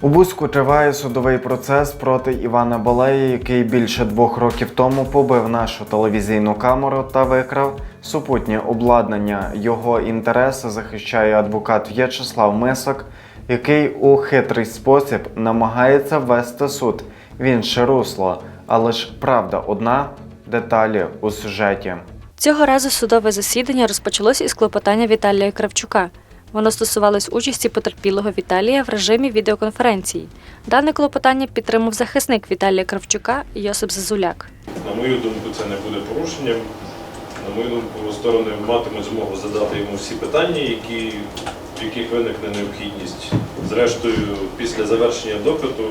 У Бузьку триває судовий процес проти Івана Балеї, який більше двох років тому побив нашу телевізійну камеру та викрав супутнє обладнання. Його інтереси захищає адвокат В'ячеслав Мисок, який у хитрий спосіб намагається ввести суд в інше русло. Але ж правда одна деталі у сюжеті. Цього разу судове засідання розпочалось із клопотання Віталія Кравчука. Воно стосувалось участі потерпілого Віталія в режимі відеоконференції. Дане клопотання підтримав захисник Віталія Кравчука Йосип Зазуляк. На мою думку, це не буде порушенням. На мою думку, сторони матимуть змогу задати йому всі питання, які, в яких виникне необхідність. Зрештою, після завершення допиту,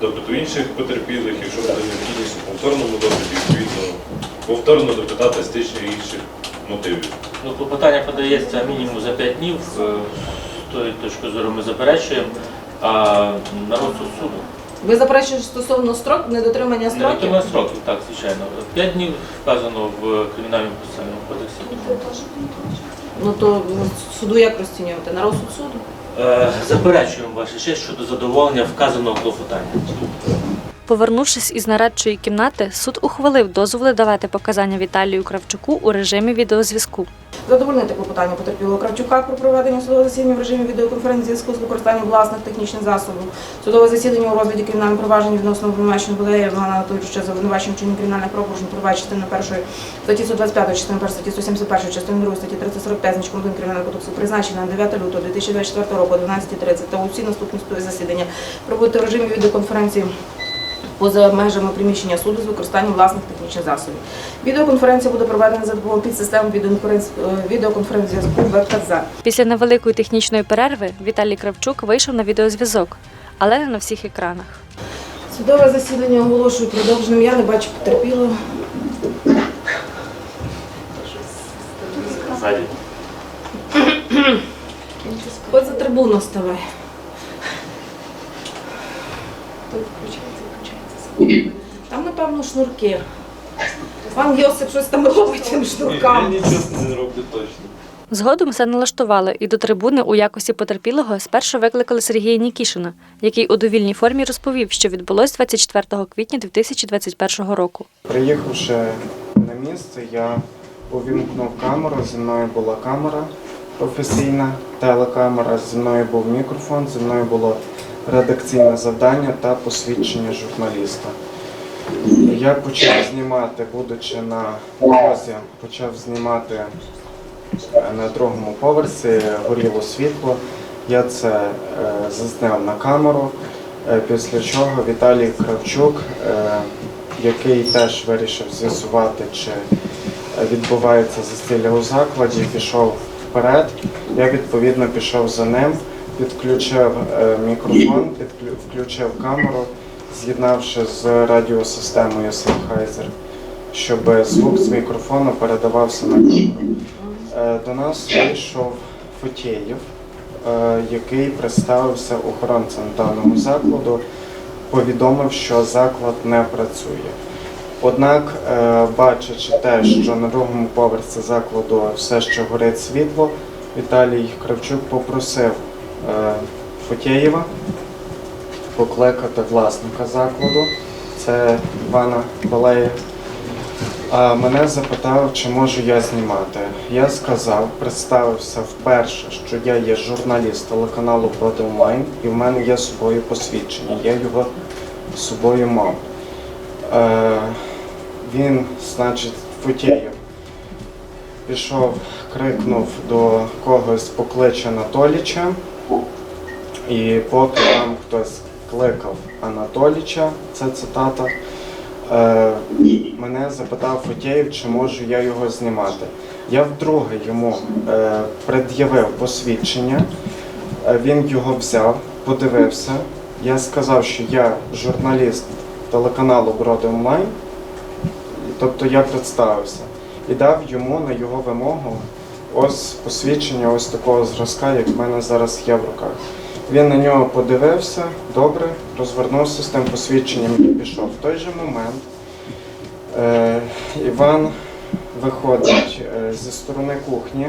допиту інших потерпілих, якщо буде необхідність у повторному допиті, відповідно, повторно допитати з інших мотивів. Ну, клопотання подається мінімум за 5 днів. Е, З тої точки зору ми заперечуємо. А на розсуд суду. Ви заперечуєте стосовно строк, недотримання Не строків? отримає строків, так, звичайно. 5 днів вказано в кримінальному процесуальному кодексі. Ну то суду як розцінювати? На розсуд суду? Е, Заперечуємо ваша честь щодо задоволення вказаного клопотання. Повернувшись із нарадчої кімнати, суд ухвалив дозволи давати показання Віталію Кравчуку у режимі відеозв'язку. Задовольнити клопотання потерпілого Кравчука про проведення судового засідання в режимі відеоконференції зв'язку з використанням власних технічних засобів. Судове засідання у розгляді кримінального провадження відносно обвинуваченого Балея Івана Анатолійовича за обвинуваченням вчинення кримінальних правопорушень права частини 1 статті 125, частини 1 статті 171, частини 2 статті 345 значком 1 кримінального кодексу призначено на 9 лютого 2024 року о 12.30 та усі наступні засідання проводити в режимі відеоконференції поза межами приміщення суду з використанням власних технічних засобів. Відеоконференція буде проведена за допомогою підсистем відеоконференц-зв'язку ВКЗ. Після невеликої технічної перерви Віталій Кравчук вийшов на відеозв'язок, але не на всіх екранах. Судове засідання оголошую продовженим. Я не бачу потерпілого. От за трибуну ставай. Там, напевно, шнурки. Пан Йосип щось там робить цим шнуркам. нічого не роблю точно. Згодом все налаштували, і до трибуни у якості потерпілого спершу викликали Сергія Нікішина, який у довільній формі розповів, що відбулось 24 квітня 2021 року. Приїхавши на місце, я увімкнув камеру. Зі мною була камера професійна, телекамера, зі мною був мікрофон, зі мною було редакційне завдання та посвідчення журналіста. Я почав знімати, будучи на дорозі, почав знімати е, на другому поверсі, горіло світло. Я це е, зазняв на камеру. Е, Після чого Віталій Кравчук, який теж вирішив з'ясувати, чи відбувається застілля у закладі, пішов вперед. Я відповідно пішов за ним, підключив е, мікрофон, включив камеру, з'єднавши з радіосистемою Sennheiser, щоб звук з мікрофону передавався на камеру. Е, До нас вийшов Фотєєв, е, який представився охоронцем даного закладу, повідомив, що заклад не працює. Однак, бачачи те, що на другому поверсі закладу все ще горить світло, Віталій Кравчук попросив е, Фотєєва покликати власника закладу, це Івана Балея. Мене запитав, чи можу я знімати. Я сказав, представився вперше, що я є журналіст телеканалу Проти онлайн, і в мене є з собою посвідчення. Я його з собою мав. Е, він, значить, Футєєв, пішов, крикнув до когось покличе Анатоліча, і поки там хтось кликав Анатоліча, це цитата. Е, мене запитав Фотєєв, чи можу я його знімати. Я вдруге йому е, пред'явив посвідчення, Е, він його взяв, подивився. Я сказав, що я журналіст телеканалу Броди Онлайн, тобто я представився і дав йому на його вимогу ось посвідчення ось такого зразка, як в мене зараз є в руках. Він на нього подивився, добре, розвернувся з тим посвідченням і пішов. В той же момент е, Іван виходить е, зі сторони кухні,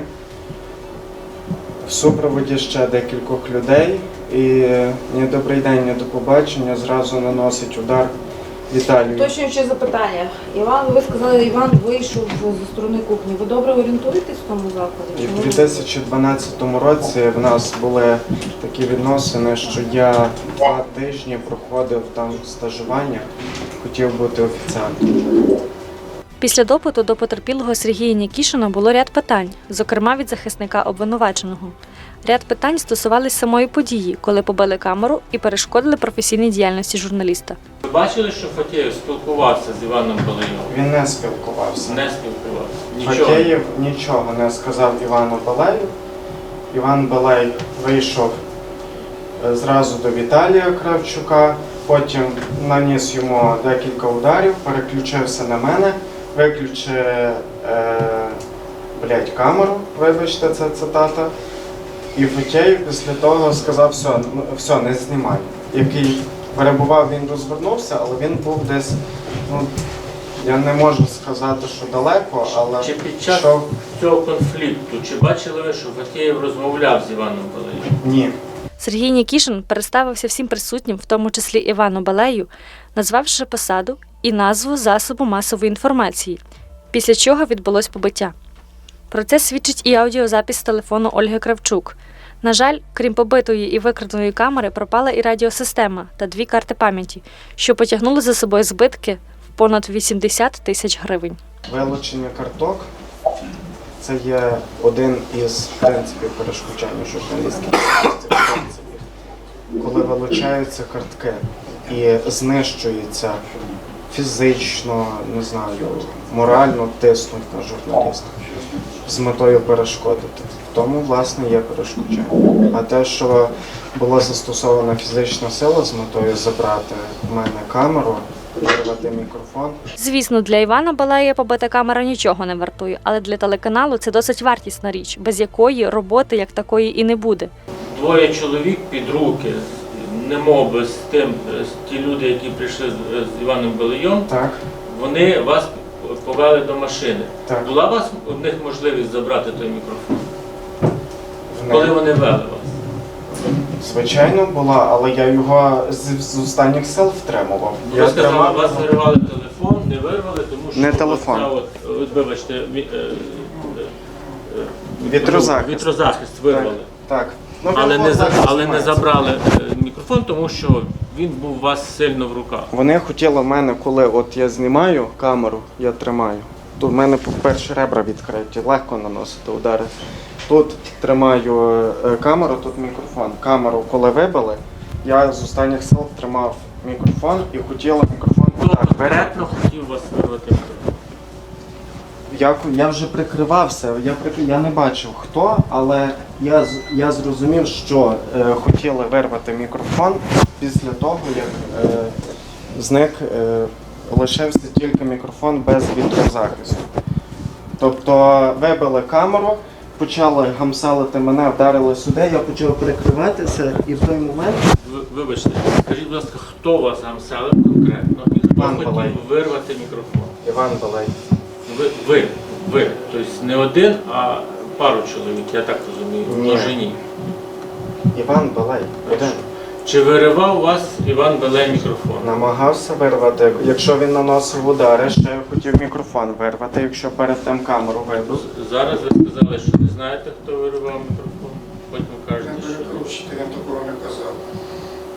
в супроводі ще декількох людей. І ні добрий день, ні до побачення зразу наносить удар Віталію. Уточнююче запитання. Іван, ви сказали, Іван вийшов зі сторони кухні. Ви добре орієнтуєтесь в тому закладі? В 2012 році в нас були такі відносини, що я два тижні проходив там стажування, хотів бути офіціантом. Після допиту до потерпілого Сергія Нікішина було ряд питань, зокрема від захисника обвинуваченого. Ряд питань стосувались самої події, коли побили камеру і перешкодили професійній діяльності журналіста. Ви бачили, що Фатєєв спілкувався з Іваном Балайом? Він не спілкувався. Не спілкувався. Нічого. Фатєєв нічого не сказав Івану Балею. Іван Балей вийшов е, зразу до Віталія Кравчука, потім наніс йому декілька ударів, переключився на мене, виключив е, блядь, камеру, вибачте, це цитата. І Фатєєв після того сказав, все, ну, все, не знімай. Який перебував, він розвернувся, але він був десь, ну, я не можу сказати, що далеко, але Чи під час що цього конфлікту, чи бачили ви, що Фатєєв розмовляв з Іваном Балаєм? ні. Сергій Нікішин представився всім присутнім, в тому числі Івану Балею, назвавши посаду і назву засобу масової інформації, після чого відбулось побиття. Про це свідчить і аудіозапис телефону Ольги Кравчук. На жаль, крім побитої і викраденої камери, пропала і радіосистема та дві карти пам'яті, що потягнули за собою збитки в понад 80 тисяч гривень. Вилучення карток це є один із принципів перешкоджання журналістських. Коли вилучаються картки і знищується фізично, не знаю, морально тиснуть на журналіста з метою перешкодити. Тому, власне, є перешкоджання. А те, що була застосована фізична сила з метою забрати в мене камеру, вирвати мікрофон. Звісно, для Івана Балея побита камера нічого не вартує, але для телеканалу це досить вартісна річ, без якої роботи як такої і не буде. Двоє чоловік під руки, немов би з тим, з ті люди, які прийшли з, Іваном Балайом, Так, вони вас повели до машини. так. Була у вас у них можливість забрати той мікрофон? В Коли вони вели вас? Звичайно, була, але я його з, з останніх сил втримував. Ви Я сказали, тримав вас його. телефон, не вирвали, тому що Не телефон. ця От, от, вибачте, ві- е, е, Вітрозахист. Вітрозахист вирвали. Так. Ну, Але не, за- але не забрали е, мікрофон, тому що він був у вас сильно в руках. Вони хотіли в мене, коли от я знімаю камеру, я тримаю. То в мене перші ребра відкриті, легко наносити удари. Тут тримаю е, камеру, тут мікрофон. Камеру, коли вибили, я з останніх сил тримав мікрофон і хотіла мікрофон Хто конкретно хотів вас вирвати мікрофон? Я, я вже прикривався, я, я не бачив хто, але я, я зрозумів, що е, хотіли вирвати мікрофон після того, як е, зник, е, лишився тільки мікрофон без вітрозахисту. Тобто вибили камеру, почали гамселити мене, вдарили сюди, я почав прикриватися і в той момент Ви- Вибачте, скажіть, будь ласка, хто вас гамселив конкретно і хто Пан хотів Балай. вирвати мікрофон? Іван Балей. Ви, ви, ви. Тобто не один, а пару чоловік, я так розумію, в Ні. множині. Іван Балей. Один. Чи виривав вас Іван Белей мікрофон? Намагався вирвати. Якщо він наносив удари, ще я хотів мікрофон вирвати, якщо перед тим камеру вибив. Зараз ви сказали, що не знаєте, хто виривав мікрофон. Потім кажете, що. Я такого не казав.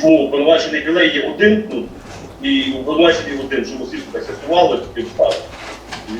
Чому обвинувачений білей є один тут, і обвинувачений один, чому слідчі так сестували підстави.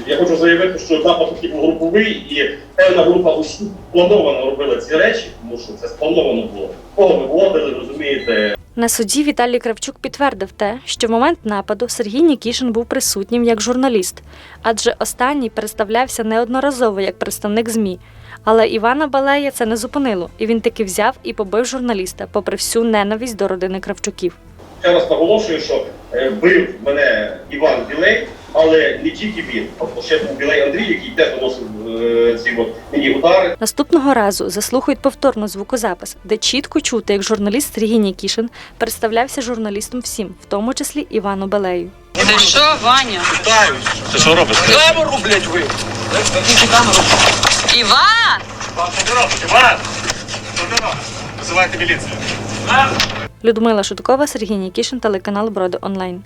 Я хочу заявити, що напад такий був груповий, і певна група осіб плановано робила ці речі, тому що це сплановано було. Кого ви вводили, розумієте, На суді Віталій Кравчук підтвердив те, що в момент нападу Сергій Нікішин був присутнім як журналіст, адже останній представлявся неодноразово як представник ЗМІ. Але Івана Балея це не зупинило, і він таки взяв і побив журналіста, попри всю ненависть до родини Кравчуків. ще раз наголошую, що е, бив мене Іван Білей, але не тільки він. Тобто ще був Білей Андрій, який теж наносив е, ці от мені удари. Наступного разу заслухають повторно звукозапис, де чітко чути, як журналіст Сергій Нікішин представлявся журналістом всім, в тому числі Івану Балею. Ти що, Ваня? Ти що робиш? Камеру, блядь, ви! Іван! Що ти робиш, Іван? Вызывайте милицию. Людмила Шуткова, Сергій Нікішин, телеканал Броди Онлайн.